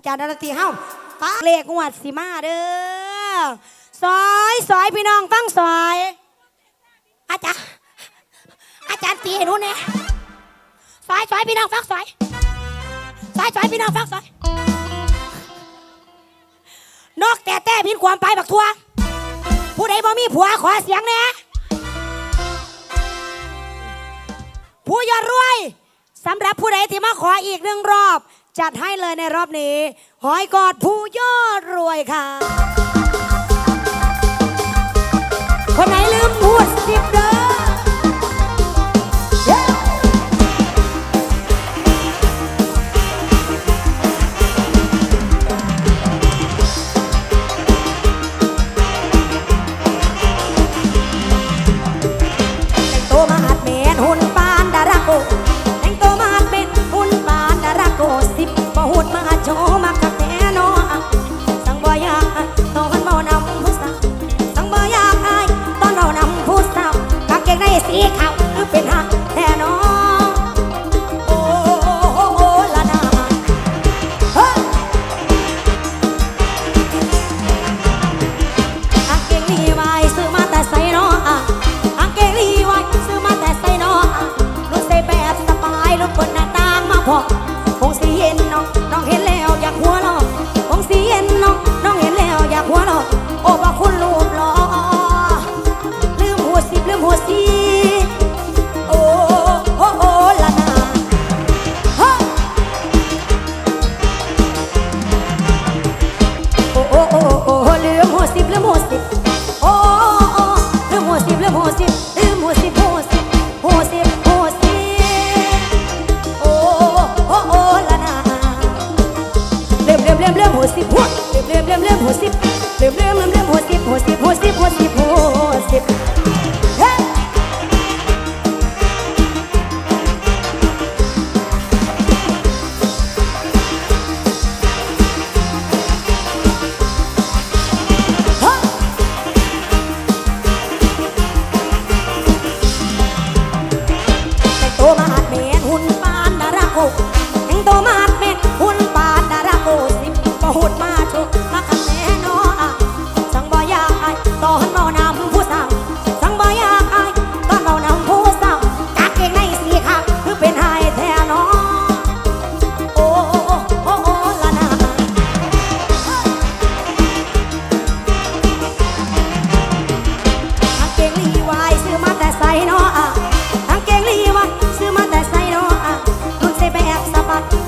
อาจารย์ดนตรีเฮาปะเลขงวดสีมาเด้อซอยซอยพี่น้องฟังซอย อาจารย์อาจารย์ตีให้รู้เนี่ยซอยซอยพี่น้องฟังซอยซอยซอยพี่น้องฟังซอยนกแต่แต่พินความไปบักทัวผู้ใดบ่มีผัวขอเสียงแน่ผู้ยอดรวยสำหรับผู้ใดที่มาขออีกหนึ่งรอบ จัดให้เลยในรอบนี้ หอยกอดผู้ยอดรวยค่ะ คนไหนลืมพูดสิบเด้อ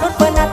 fruit banana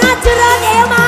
那自然也要买。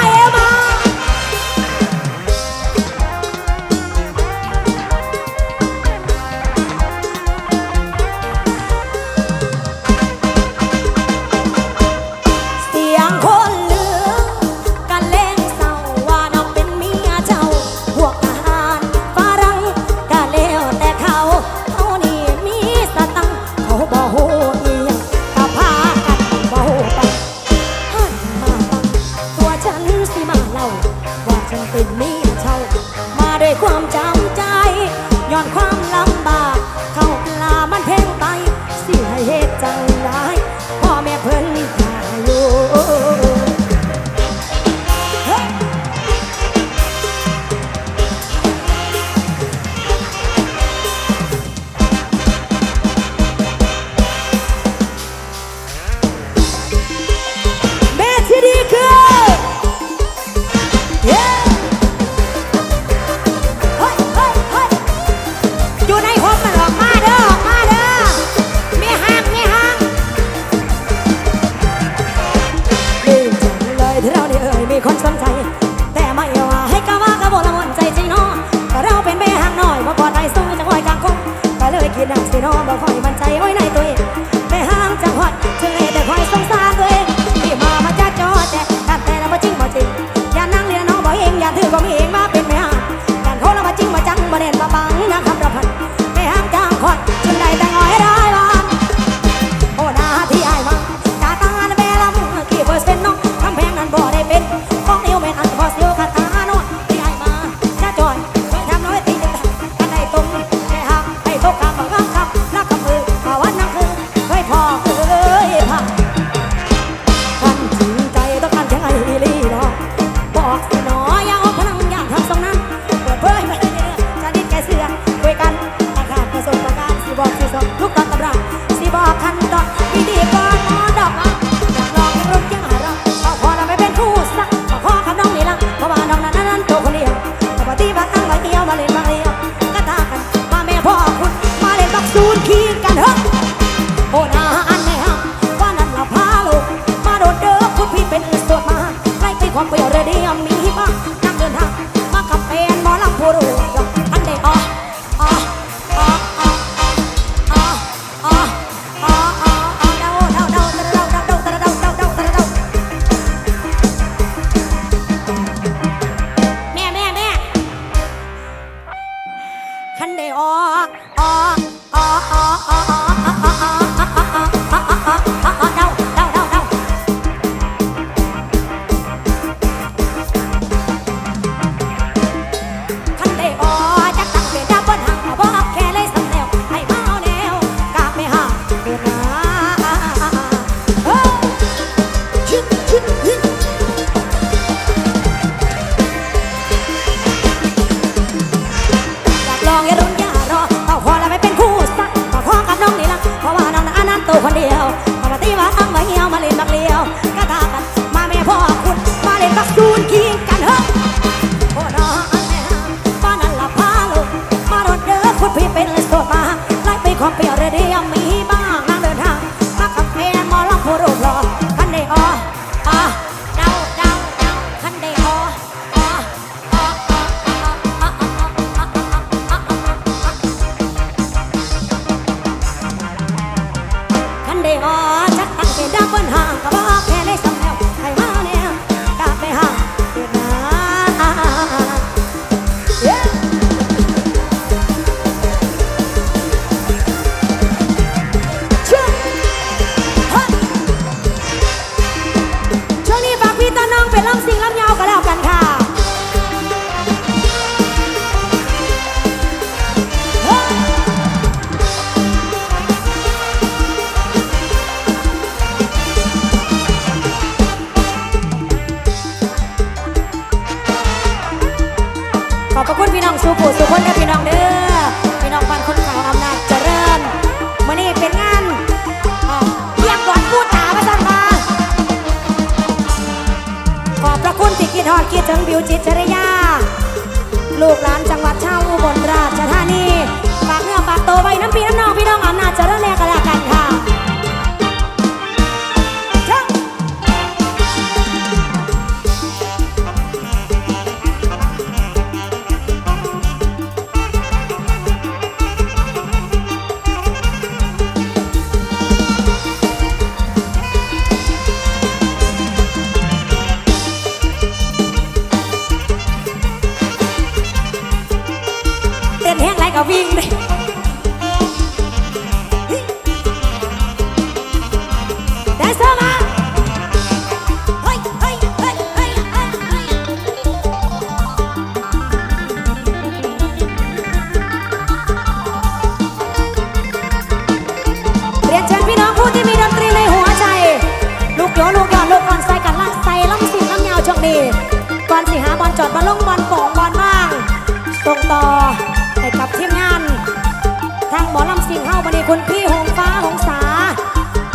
สุขุสุขคนเด้อพี่น้องเด้อพี่น้องบ้านคนขาวอำนาจเจริญมื่อนี้เป็นงานเรียมกวันผู้ตาประจันมาขอบพระคุณที่คิดหอดคิดถึงบิวจิตจริยา ลูกหลานจ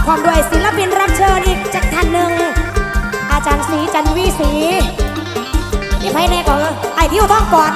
ความด้วยศิลปินรับเชิญอีกจากท่านหนึ่ง อาจารย์ศรีจันวีศีนี่ไพ่แน่ก่อไอ้ที่อยู่ท้องก่อน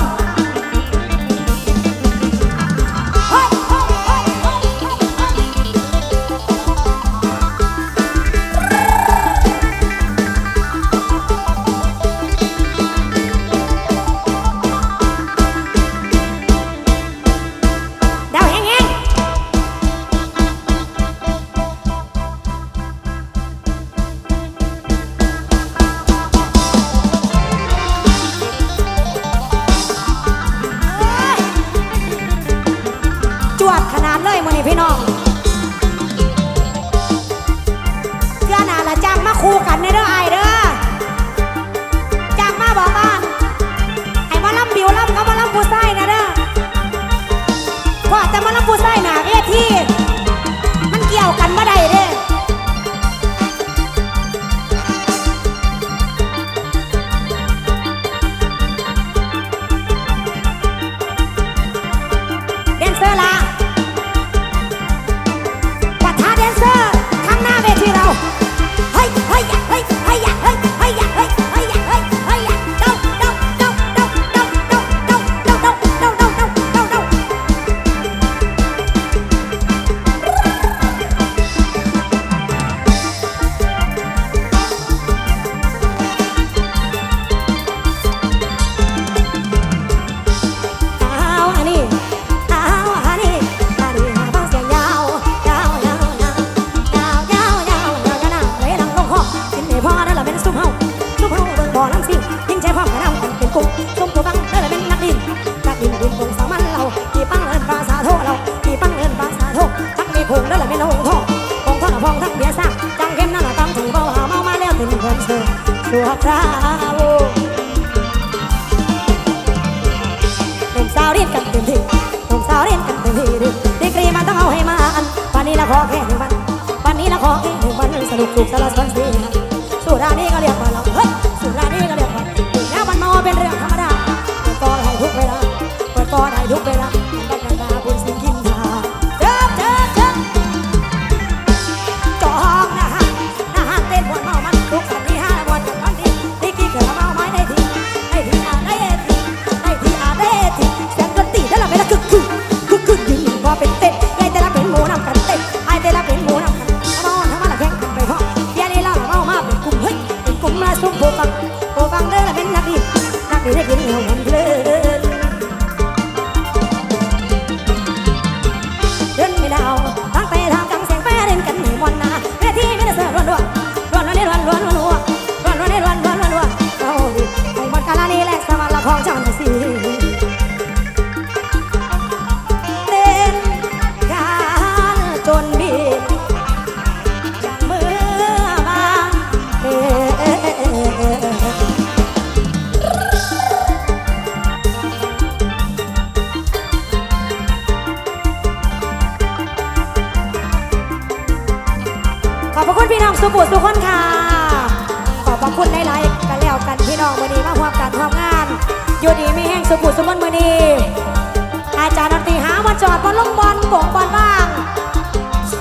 做啥啥成。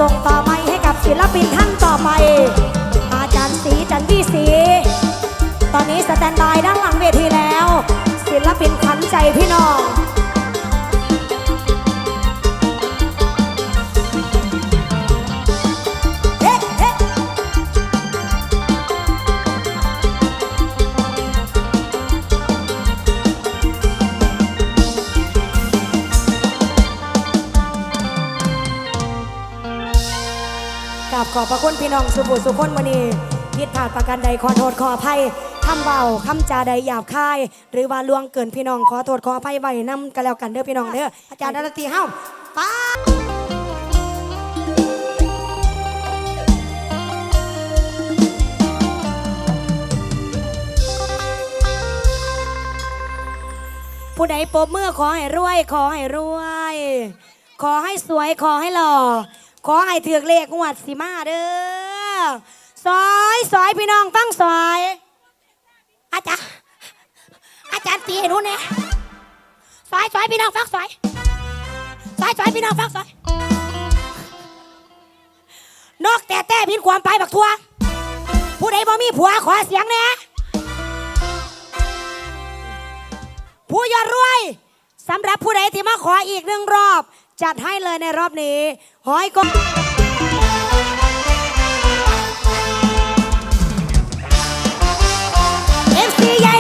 ส่งต่อไปให้กับศิลปินท่านต่อไป อาจารย์สีจันพี่สี ตอนนี้สแตนบายด้านหลังเวทีแล้ว ศิลปินขันใจพี่น้อง คนพี่น้องสุบุสุคนมณีผิดพลาดประการใดขอโทษขออภัยคำเบาคำจาใดหยาบคาย หรือว่าล่วงเกินพี่น้องขอโทษขออภัยไว้นำกันแล้วกันเด้อพี่น้องเด้ออาจารย์ดารตีเฮ้าป้าผู้ใดปบมือขอให้รวย ขอให้รวย ขอให้สวยขอให้หล่อ ขอให้ถือเลขงวดสีมาเด้อซอยซอยพี่น้องฟังซอย อาจารย์อาจารย์ตีห้หนูเนี่ยซอยซอยพี่น้องฟังซอยซอยซอยพี่น้องฟังซอย นกแต่แต่พินความไปบักทัวผู้ใดบ่มีผัวขอเสียงแน่ผู้ยอดรวยสำหรับผู้ใดที่มาขออีกหนึ่งรอบ จัดให้เลยในรอบนี้หอยกเอฟซีใหญ่